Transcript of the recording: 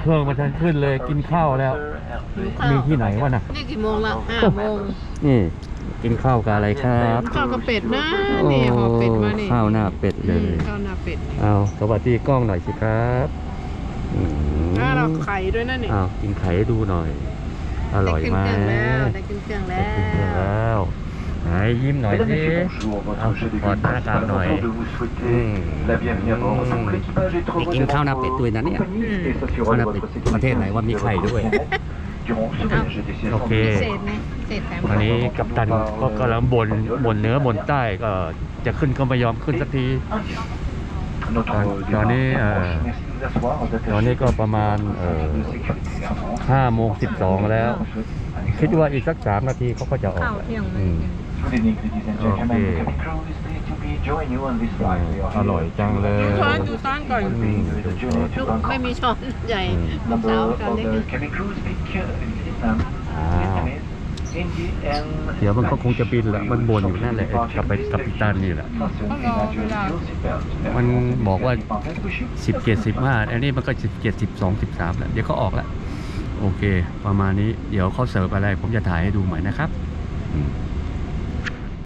เครื่องมันทันขึ้นเลยกินข้าวแล้ว มีที่ไหนวะน่ะนี่กี่โมงละห้าโมงนี่ กินข้าวกับอะไรครับข้าวกับเป็ดนะนี่ห่อเป็ดมานี่ข้าวหน้าเป็ดเลยข้าวหน้าเป็ดเอาสวัสดีกล้องหน่อยสิครับน่าเราไข่ด้วยนะนี่เอาวกินไข่ดูหน่อย อร่อยไหมขึ้นเครื่องแล้วได้ขึ้นเครื่องแล้วได้ขึ้นเครื่องแล้ว ไหนยิ้มหน่อย Mesdames, สิ Messieurs, bonjour. เอา Votre chef ขอหน้ากากหน่อย de vous อืม souhaiter la bienvenue à bord. Donc, l'équipage est ไป heureux กิน de ข้าวหน้า votre เป็ดด้วยนะเนี่ย compagnie et s'assurera ข้าวห de น้า votre เป็ด sécurité ประเทศไหนว่ามีไข่ด้วย durant ce voyage et destination โอเคเศษไหมเศษแถมตอนนี้กัปตันก็กำลังบนบนเหนือบนใต้ก็จะขึ้นก็ไม่ยอมขึ้นสักที Notre Dans- départ dans les, approche. euh, Merci de vous asseoir, d'attacher ตอนนี้ก็ประมาณเอ่อ de sécurité. ห้าโมงสิบสองแล้ว คิดว่าอีกสักสามนาทีเขาก็จะออกข้าวเที่ยงเลอืยม Good evening, ladies and gentlemen. Okay. The cabin crew is pleased to be join you on this flight. We are อร่อยจังเลยดูช้อนดูช้อนก่อนอืม With the journey ลู to กไม่ Bangkok. มีช้อนใหญ่อืมลูก Number สาว of ช้อนเล็ก เดี๋ยวมันก็คงจะบินแหละมันบนอยู่นั่นแหละกลับไปกับปิตันนี่แหละ มันบอกว่า Partage possible. สิบเจ็ดสิบห้าอันนี้มันก็สิบเกตสิบสองสิบสามแล้วเดี๋ยวเขาออกแล้ว โอเค ประมาณนี้ เดี๋ยวเขาเสิร์ฟอะไร ผมจะถ่ายให้ดูใหม่นะครับอืม